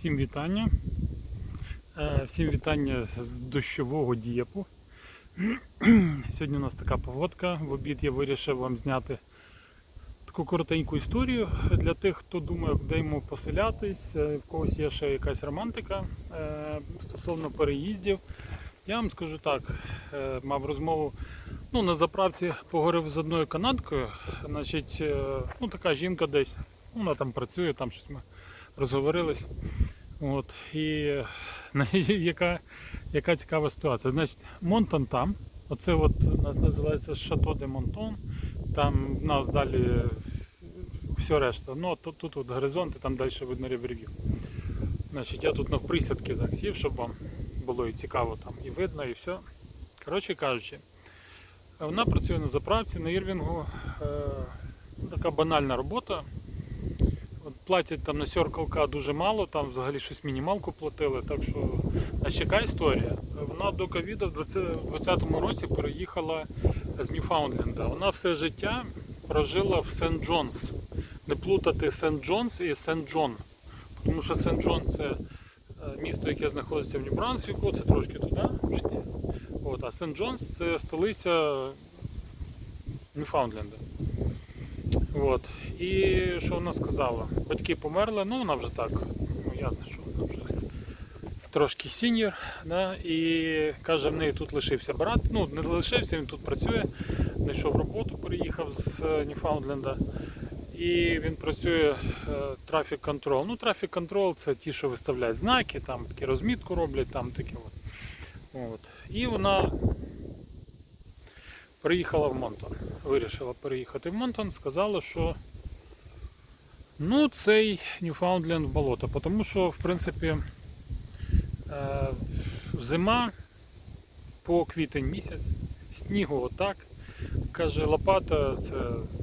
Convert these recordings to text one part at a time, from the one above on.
Всім вітання. Е, Всім вітання з дощового дієпу. Сьогодні у нас така погодка. В обід я вирішив вам зняти таку коротеньку історію для тих, хто думає, де йому поселятись, е, в когось є ще якась романтика е, стосовно переїздів. Я вам скажу так, мав розмову ну, на заправці поговорив з одною канадкою. Значить, ну, така жінка десь, вона там працює, там щось ми розговорились. От, і яка, яка цікава ситуація. Значить, Монтон там, оце от нас називається Шато де Монтон. Там в нас далі все решта. Ну, тут, тут от горизонт, і там далі видно рівергів. Значить, я тут навприсядки так сів, щоб вам було і цікаво там, і видно, і все. Коротше кажучи, вона працює на заправці на Ірвінгу. Е, така банальна робота. Платять там на Circle дуже мало, там взагалі щось мінімалку платили, так що ще яка історія. Вона до ковіду в 2020 році переїхала з Ньюфаундленда. Вона все життя прожила в Сент Джонс. Не плутати Сент Джонс і Сент Джон. Тому що Сент Джон це е, місто, яке знаходиться в Нью-Брансвіку, це трошки туди. От, а Сент Джонс це столиця Ньюфаундленда. От. І що вона сказала? Батьки померли, ну вона вже так, ну ясно, що вона вже трошки сіньор, да? і каже, в неї тут лишився брат. Ну, не лишився, він тут працює, знайшов роботу, переїхав з е, Ньюфаундленда. І він працює трафік контрол. Ну, трафік контрол це ті, що виставляють знаки, там такі розмітку роблять, там такі от. От. І вона приїхала в Монтон. Вирішила переїхати в Монтон, сказала, що ну, цей Ньюфаундленд болото. Тому що, в принципі, е, зима по квітень місяць, снігу отак. Каже, лопата це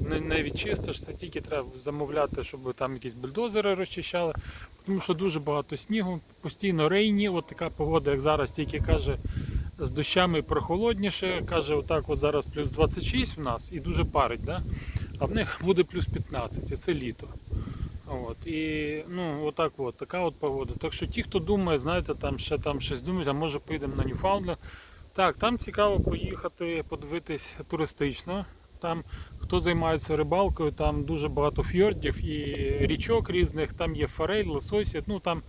не, не відчистиш, це тільки треба замовляти, щоб там якісь бульдозери розчищали. Тому що дуже багато снігу, постійно рейні, от така погода, як зараз, тільки каже, з дощами прохолодніше. Каже, отак от зараз плюс 26 в нас і дуже парить, да? а в них буде плюс 15, і це літо. От, і ну, отак от, така от погода. Так що ті, хто думає, знаєте, там ще там щось думають, а може поїдемо на Ньюфаундленд. Так, там цікаво поїхати, подивитись туристично. Там хто займається рибалкою, там дуже багато фьордів і річок різних, там є форель, лососі. Ну там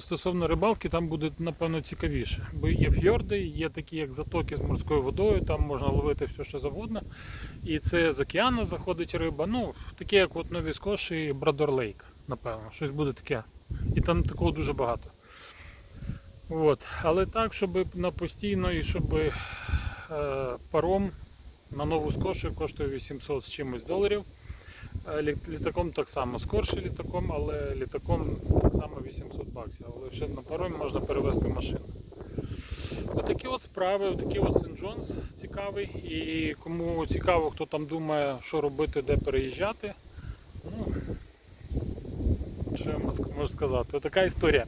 стосовно рибалки, там буде напевно цікавіше. Бо є фьорди, є такі як затоки з морською водою, там можна ловити все, що завгодно. І це з океану заходить риба. Ну, таке, як от Нові Скоші і Брадор Лейк, напевно. Щось буде таке. І там такого дуже багато. От. Але так, щоб на постійно і щоб е, паром на нову скоршу коштує 800 з чимось доларів. Е, Літаком так само скорше літаком, але літаком так само 800 баксів. Але ще на паромі можна перевезти машину. Отакі от справи, отакий от Сент Джонс цікавий. І кому цікаво, хто там думає, що робити, де переїжджати. Ну, що я можу сказати? Така історія.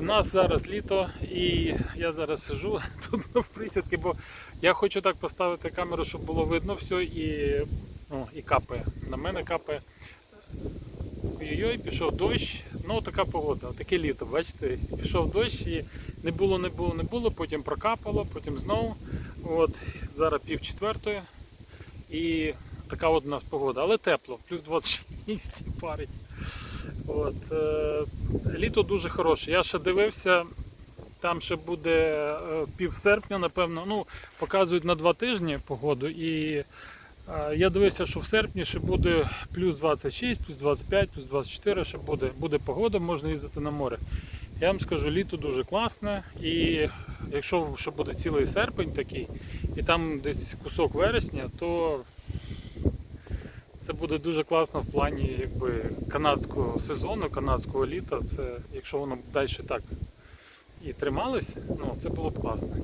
У нас зараз літо і я зараз сижу тут на присідки, бо я хочу так поставити камеру, щоб було видно все і, ну, і капає. На мене капає. Ой-ой, пішов дощ. Ну така погода, таке літо, бачите, пішов дощ і не було, не було, не було, потім прокапало, потім знову. От, зараз пів четвертої. І така от у нас погода. Але тепло, плюс 26 парить. От, е, літо дуже хороше. Я ще дивився, там ще буде е, пів серпня, напевно. Ну, показують на два тижні погоду. І е, я дивився, що в серпні ще буде плюс 26, плюс 25, плюс 24, ще буде, буде погода, можна їздити на море. Я вам скажу, літо дуже класне. І якщо ще буде цілий серпень такий, і там десь кусок вересня, то це буде дуже класно в плані якби, канадського сезону, канадського літа. Це, якщо воно далі так і трималось, ну, це було б класно.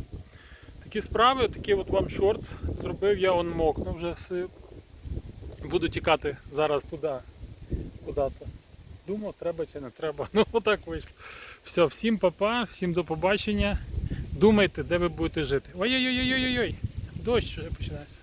Такі справи, такі от вам шортс зробив, я он мокну вже. Буду тікати зараз туди, куди-то. Думав, треба чи не треба. Ну отак вийшло. Все, всім папа, всім до побачення. Думайте, де ви будете жити. Ой-ой-ой-ой-ой-ой! Дощ вже починається.